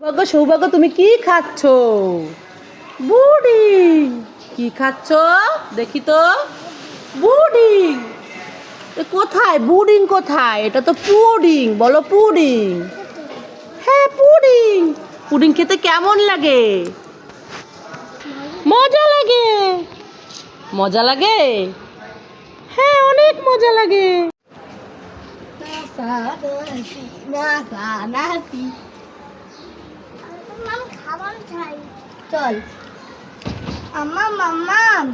সৌভাগ্য সৌভাগ্য তুমি কি খাচ্ছ বুডিং কি খাচ্ছ দেখি তো বুডিং কোথায় বুডিং কোথায় এটা তো পুডিং বলো পুডিং হ্যাঁ পুডিং পুডিং খেতে কেমন লাগে মজা লাগে মজা লাগে হ্যাঁ অনেক মজা লাগে চল।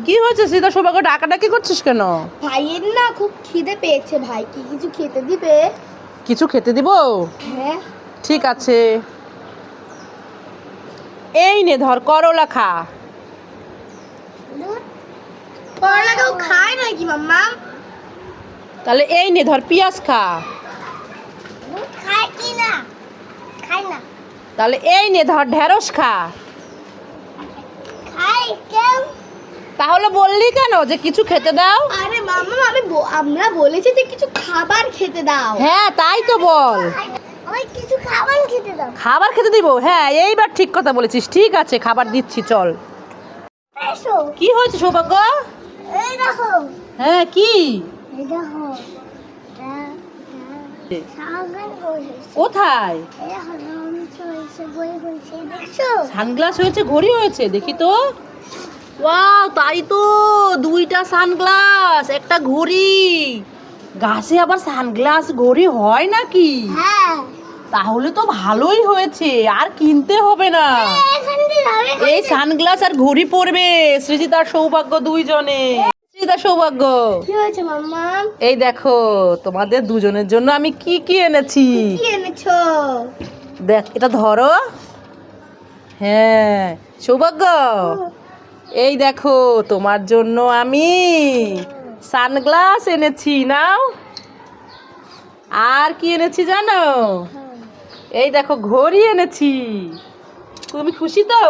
কি হয়েছে? সীতা সৌভাগ্য ডাকাডাকি করছিস কেন? ভাইয়ের না খুব খিদে পেয়েছে ভাই। কি কিছু খেতে দিবে? কিছু খেতে দিব? হ্যাঁ। ঠিক আছে। এই নে ধর করলা খা। করলা কেউ খায় নাকি মাম্মা? তাহলে এই নে ধর পেঁয়াজ খা। খায় কি না? খায় না। তাহলে এই নে ধর ঢেঁড়স খা। তাহলে বললি কেন যে কিছু খেতে দাও? আরে মাম্মা আমি আমরা বলেছি যে কিছু খাবার খেতে দাও। হ্যাঁ তাই তো বল। কিছু খাবার খেতে দাও। খাবার খেতে দিব? হ্যাঁ এইবার ঠিক কথা বলেছিস। ঠিক আছে খাবার দিচ্ছি চল। এসো কি হয়েছে সৌভাগ্য? এই দেখো। হ্যাঁ কি? এই দেখো। কোথায়? সানগ্লাস হয়েছে ঘড়ি হয়েছে দেখি তো। ওয়াও তাই তো দুইটা সানগ্লাস একটা ঘড়ি। গাছে আবার সানগ্লাস ঘড়ি হয় নাকি? হ্যাঁ। তাহলে তো ভালোই হয়েছে আর কিনতে হবে না। যাবে এই সানগ্লাস আর ঘড়ি পরবে সৃজিতার সৌভাগ্য দুইজনে। সৃজিতার সৌভাগ্য? কি হয়েছে মাম্মা? এই দেখো তোমাদের দুজনের জন্য আমি কি কি এনেছি? কি এনেছো? দেখ এটা ধরো। হ্যাঁ সৌভাগ্য। এই দেখো তোমার জন্য আমি সানগ্লাস এনেছি নাও। আর কি এনেছি জানো? এই দেখো ঘড়ি এনেছি। তুমি খুশি তো?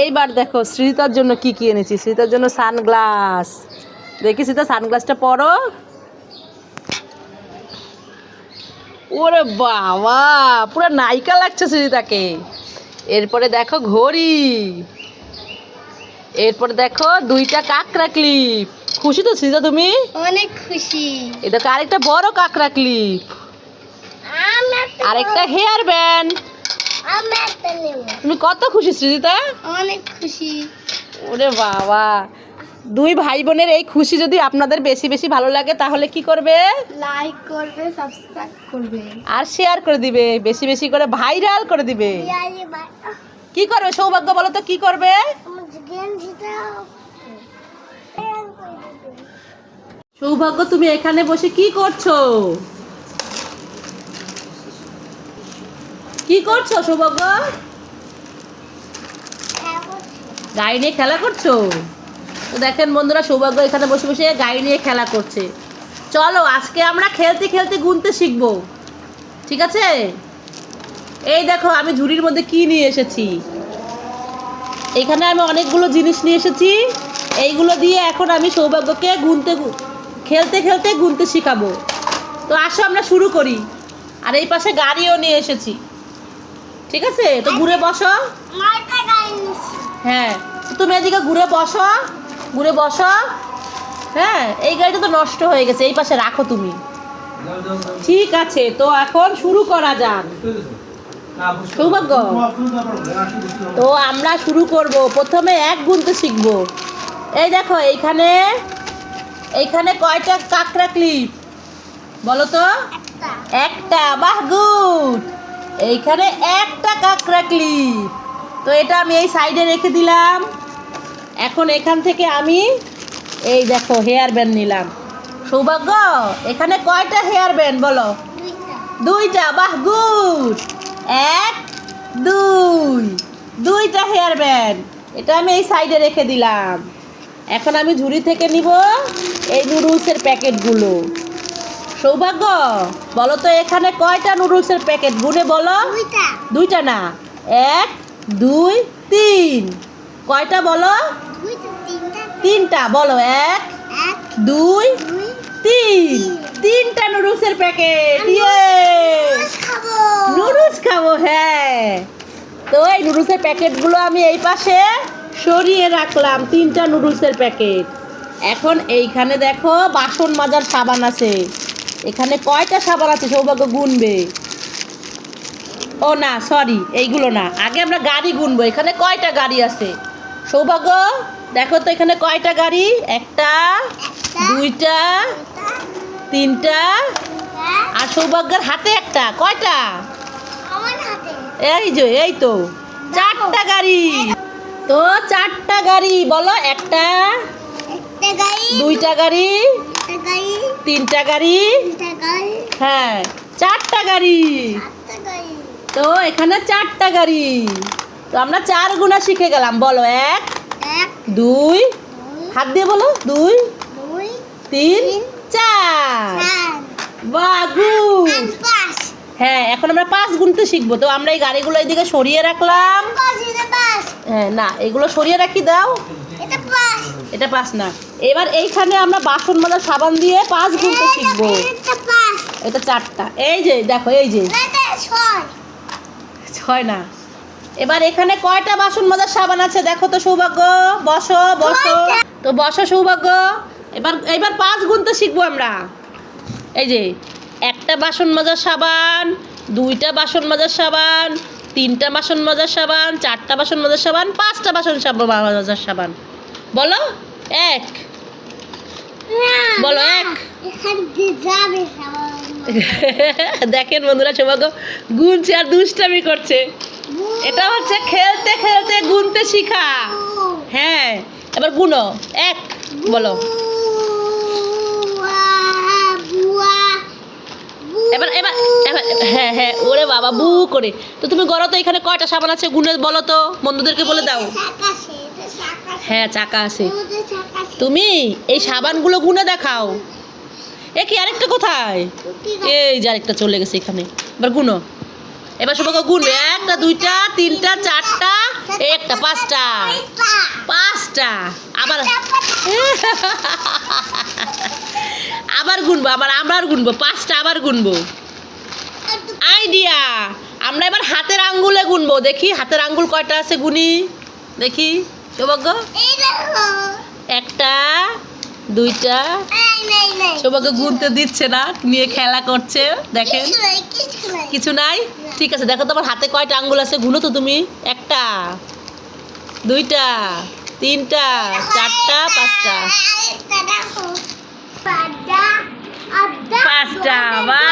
এইবার দেখো শ্রীতার জন্য কি কি এনেছি? শ্রীতার জন্য সানগ্লাস। দেখি সীতা সানগ্লাসটা পরো। ওরে বাবা পুরো নায়িকা লাগছে শ্রীতাকে এরপরে দেখো ঘড়ি। এরপরে দেখো দুইটা কাকড়া ক্লিপ। খুশি তো শ্রীতা তুমি? অনেক খুশি। দেখো আরেকটা বড় কাকড়া ক্লিপ। আরেকটা হেয়ার ব্যান্ড। তুমি কত খুশি সৃজিতা? অনেক খুশি। ওরে বাবা দুই ভাই বোনের এই খুশি যদি আপনাদের বেশি বেশি ভালো লাগে তাহলে কি করবে? লাইক করবে সাবস্ক্রাইব করবে। আর শেয়ার করে দিবে বেশি বেশি করে ভাইরাল করে দিবে। কি করবে সৌভাগ্য বলো তো কি করবে? সৌভাগ্য তুমি এখানে বসে কি করছ? কি করছ সৌভাগ্য? গাড়ি নিয়ে খেলা করছ? তো দেখেন বন্ধুরা সৌভাগ্য এখানে বসে বসে গাড়ি নিয়ে খেলা করছে। চলো আজকে আমরা খেলতে খেলতে গুনতে শিখব। ঠিক আছে? এই দেখো আমি ঝুড়ির মধ্যে কি নিয়ে এসেছি? এখানে আমি অনেকগুলো জিনিস নিয়ে এসেছি। এইগুলো দিয়ে এখন আমি সৌভাগ্যকে গুনতে খেলতে খেলতে গুনতে শিখাবো। তো আসো আমরা শুরু করি। আর এই পাশে গাড়িও নিয়ে এসেছি। ঠিক আছে? তো ঘুরে বসো। হ্যাঁ তুমি এদিকে ঘুরে বসো। ঘুরে বসো। হ্যাঁ এই গাড়িটা তো নষ্ট হয়ে গেছে, এই পাশে রাখো তুমি। ঠিক আছে, তো এখন শুরু করা যাক। সৌভাগ্য। তো আমরা শুরু করব। প্রথমে এক গুনতে শিখব। এই দেখো, এইখানে এইখানে কয়টা কাঁকড়া ক্লিপ বলো তো। একটা, বাহ গুড এইখানে একটা কাঁকড়া ক্লিপ তো এটা আমি এই সাইডে রেখে দিলাম। এখন এখান থেকে আমি এই দেখো হেয়ার ব্যান্ড নিলাম। সৌভাগ্য এখানে কয়টা হেয়ার ব্যান্ড বলো? দুইটা। বাহ গুড এক দুই। দুইটা হেয়ার ব্যান্ড এটা আমি এই সাইডে রেখে দিলাম। এখন আমি ঝুড়ি থেকে নিব এই নুডলসের প্যাকেটগুলো সৌভাগ্য বলো তো এখানে কয়টা নুডলসের প্যাকেট গুনে বলো। দুইটা না। এক দুই তিন। কয়টা বলো? তিনটা। বলো এক দুই তিন। তিনটা নুডলসের প্যাকেট ইয়ে! নুডলস খাব। হ্যাঁ। তো এই নুডলসের প্যাকেটগুলো আমি এই পাশে সরিয়ে রাখলাম তিনটা নুডলসের প্যাকেট। এখন এইখানে দেখো বাসন মাজার সাবান আছে। এখানে কয়টা সাবান আছে সৌভাগ্য গুনবে। ও না সরি এইগুলো না। আগে আমরা গাড়ি গুনবো এখানে কয়টা গাড়ি আছে? সৌভাগ্য? দেখো তো এখানে কয়টা গাড়ি? একটা দুইটা তিনটা আর সৌভাগ্যের হাতে একটা। কয়টা? এই যে এই তো। চারটা গাড়ি। তো চারটা গাড়ি বলো একটা দুইটা গাড়ি তিনটা গাড়ি হ্যাঁ চারটা গাড়ি। তো এখানে চারটা গাড়ি। তো আমরা চার গুণা শিখে গেলাম। বলো এক দুই হাত দিয়ে বলো দুই তিন চার। বাগু হ্যাঁ এখন আমরা পাঁচ গুনতে শিখব। তো আমরা এই গাড়িগুলো এইদিকে সরিয়ে রাখলাম। হ্যাঁ না এগুলো সরিয়ে রাখি দাও। এটা পাঁচ। না। এবার এইখানে আমরা বাসন মাজার সাবান দিয়ে পাঁচ গুনতে শিখব। এটা চারটা। এই যে দেখো এই যে। ছয় না। এবার এখানে কয়টা বাসন মাজার সাবান আছে? দেখো তো সৌভাগ্য। বসো বসো। তো বসো সৌভাগ্য। এবার এবার পাঁচ গুনতে শিখব আমরা। এই যে একটা বাসন মাজার সাবান দুইটা বাসন মাজার সাবান তিনটা বাসন মাজার সাবান চারটা বাসন মজার সাবান পাঁচটা বাসন সাবান মাজার সাবান। বলো এক। বলো এক। দেখেন বন্ধুরা, সৌভাগ্য, গুনছে আর দুষ্টামি করছে। এটা হচ্ছে খেলতে খেলতে গুনতে শিখা। হ্যাঁ এবার গুনো। এক, বলো। এবার এবার এবার হ্যাঁ হ্যাঁ ওরে বাবা, বু করে। তো তুমি গড়ো তো এখানে কয়টা সাবান আছে, গুনে বলো তো, বন্ধুদেরকে বলে দাও। হ্যাঁ চাকা আছে। তুমি এই সাবানগুলো গুনে দেখাও। এ কি আরেকটা কোথায়? এই যে আরেকটা চলে গেছে এখানে। এবার গুনো। এবার সবাইকে গুনবে একটা দুইটা তিনটা চারটা একটা পাঁচটা। পাঁচটা। আবার। আবার গুনবো আবার আবার গুনবো। পাঁচটা আবার গুনবো। আইডিয়া। আমরা এবার হাতের আঙ্গুলে গুনবো। দেখি হাতের আঙ্গুল কয়টা আছে গুনি? দেখি। সৌভাগ্য একটা দুইটা। নেই। গুনতে দিচ্ছে না নিয়ে খেলা করছে দেখেন। কিছু নেই, ঠিক আছে দেখো তোমার হাতে কয়টা আঙ্গুল আছে গুলো তো তুমি একটা দুইটা তিনটা চারটা পাঁচটা। পাঁচটা, পাঁচটা বা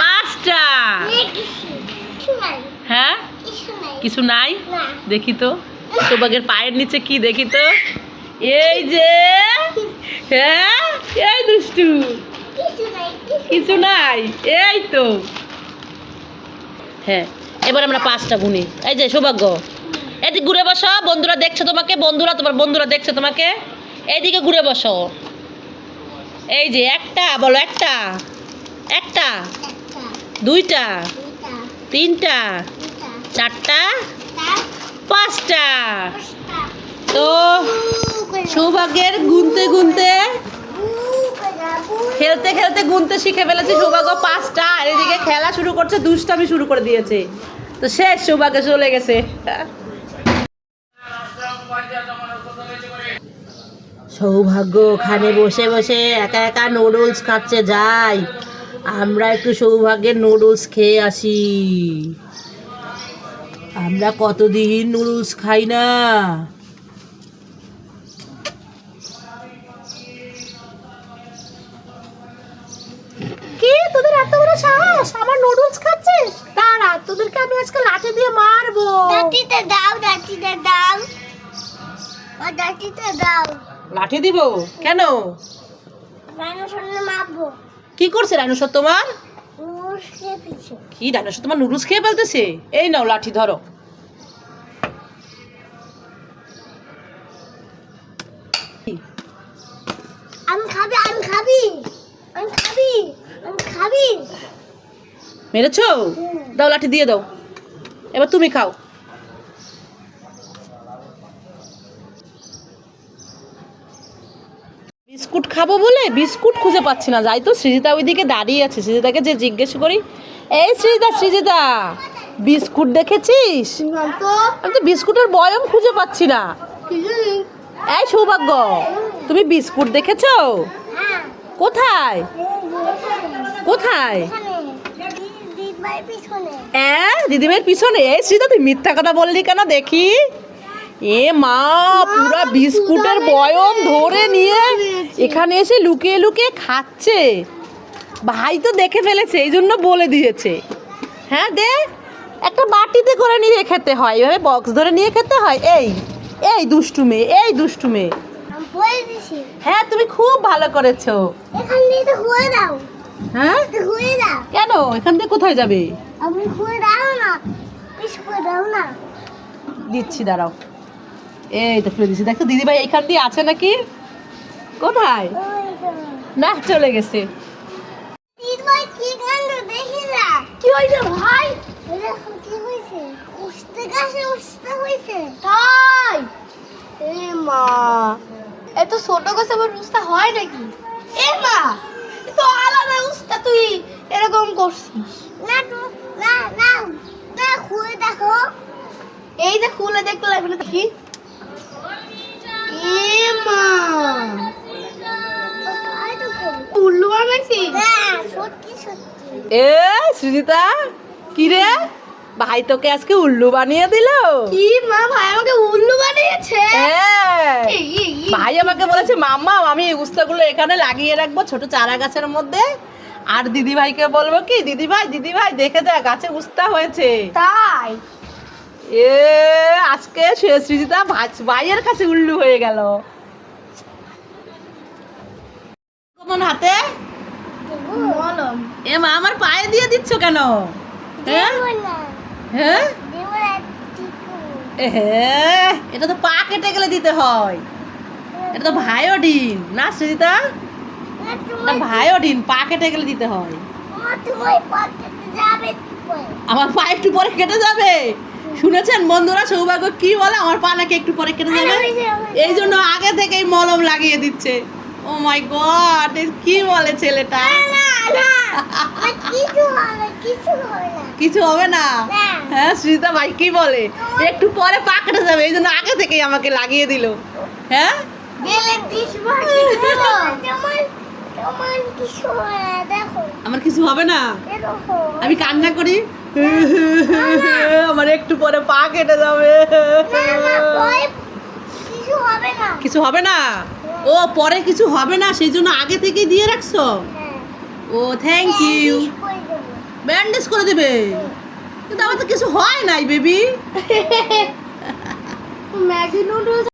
পাঁচটা। কিছু, কিছু নাই, হ্যাঁ কিছু নাই। দেখি তো সৌভাগ্যের পায়ের নিচে কি দেখি তো? এই যে হ্যাঁ? এই দুষ্টু। কিছু নাই, এই তো। হ্যাঁ এবার আমরা পাঁচটা গুনি। এই যে সৌভাগ্য। এদিকে ঘুরে বসো বন্ধুরা দেখছ তোমাকে বন্ধুরা তোমার বন্ধুরা দেখছ তোমাকে। এইদিকে ঘুরে বসো। এই যে একটা বলো একটা। একটা দুইটা তিনটা চারটা পাঁচটা। তো সৌভাগ্যের গুনতে গুনতে। খেলতে খেলতে গুনতে শিখে ফেলেছে সৌভাগ্য পাঁচটা, আর এদিকে খেলা শুরু করছে, দুষ্টামি শুরু করে দিয়েছে। তো শেষ, সৌভাগ্য চলে গেছে। সৌভাগ্য ওখানে বসে বসে একা একা নুডলস খাচ্ছে, যাই। আমরা একটু সৌভাগ্যের নুডলস খেয়ে আসি। আমরা কতদিন নুডলস খাই না কি তোদের এত বড় সাহস আমার নুডলস খাচ্ছিস? দাঁড়া তোদেরকে আমি আজকে লাঠি দিয়ে মারবো। লাঠিতে দাও লাঠিতে দাও। লাঠিতে দাও। লাঠি দিব? কেন? মারবো। কি করছে ডাইনোসর তোমার? কি ডাইনোসর তোমার নুডলস খেয়ে ফেলতেছে? এই নাও লাঠি ধরো আমি খাবি আমি খাবি আমি খাবি আমি খাবি মেরেছো? দাও লাঠি দিয়ে দাও। এবার তুমি খাও। বিস্কুট খাব বলে বিস্কুট খুঁজে পাচ্ছি না। যাই তো সৃজিতা ওইদিকে দাঁড়িয়ে আছে। সৃজিতাকে যে জিজ্ঞেস করি এই সৃজিতা সৃজিতা বিস্কুট দেখেছিস? তো আমি তো বিস্কুটের বয়ম খুঁজে পাচ্ছি না। এই সৌভাগ্য তুমি বিস্কুট দেখেছ? হ্যাঁ। কোথায়? কোথায়? হ্যাঁ দিদিমের পিছনে। এই শ্রীতা তুই মিথ্যা কথা বললি কেন? দেখি। এ মা পুরা বিস্কুটের বয়ম ধরে নিয়ে এখানে এসে লুকিয়ে লুকিয়ে খাচ্ছে। ভাই তো দেখে ফেলেছে এই জন্য বলে দিয়েছে। হ্যাঁ দে। একটা বাটিতে করে নিয়ে খেতে হয়। এভাবে বক্স ধরে নিয়ে খেতে হয়? এই এই দুষ্টু মেয়ে এই দুষ্টু মেয়ে। হ্যাঁ তুমি খুব ভালো করেছ। এখান দিয়ে তো হয়ে দাও। হ্যাঁ? কেন? এখান থেকে কোথায় যাবে? দিচ্ছি দাঁড়াও। এই তো দিচ্ছি দেখো দিদিভাই এইখান দিয়ে আছে নাকি? কোথায়? না চলে গেছে। কি কি হয়েছে ভাই? দেখো কি হয়েছে উঠতে গাছে উঠতে হয়েছে তাই। এ মা। এত ছোট গাছে আবার হয় নাকি? এ মা। উস্তা তুই? এরকম করছিস। না না না না খুলে দেখো। এই যে খুলে দেখতে লাগবে না দেখি এ মা। উল্লু বানাইছি হ্যাঁ এ সুজিতা কি রে? ভাই তোকে আজকে উল্লু বানিয়ে দিল। কি মা ভাই আমাকে উল্লু বানিয়েছে? হ্যাঁ। ভাই আমাকে বলেছে মাম্মা আমি এই উস্তাগুলো এখানে লাগিয়ে রাখব ছোট চারা গাছের মধ্যে। আর দিদি ভাইকে বলব কি দিদি ভাই দিদি ভাই দেখে যা গাছে উস্তা হয়েছে। তাই? এ আজকে সে সৃজিতা ভাইয়ের কাছে উল্লু হয়ে গেল। কেমন হাতে? এ মা আমার পায়ে দিয়ে দিচ্ছ কেন? হ্যাঁ? হ্যাঁ হ্যাঁ, এটা তো পা কেটে গেলে দিতে হয় এটা তো ভায়োডিন না সৃজিতা ভায়োডিন পা কেটে গেলে দিতে হয়? আমার পা একটু পরে কেটে যাবে শুনেছেন বন্ধুরা সৌভাগ্য কি বলে আমার পা নাকি একটু পরে কেটে যাবে এই জন্য আগে থেকেই মলম লাগিয়ে দিচ্ছে ও মাই গড কি বলে ছেলেটা কিছু হবে কিছু হবে না। হ্যাঁ সৃজিতা ভাই কি বলে? একটু পরে পা কেটে যাবে এই জন্য আগে থেকেই আমাকে লাগিয়ে দিল। হ্যাঁ? আমার কিছু হবে না? আমি কান্না করি? আমার একটু পরে পা কেটে যাবে। কিছু হবে না। ও পরে কিছু হবে না সেই জন্য আগে থেকেই দিয়ে রাখছো? হ্যাঁ। ও থ্যাংক ইউ ব্যান্ডেজ করে দেবে। কিন্তু আমার তো কিছু হয় নাই বেবি ম্যাগি নুডলস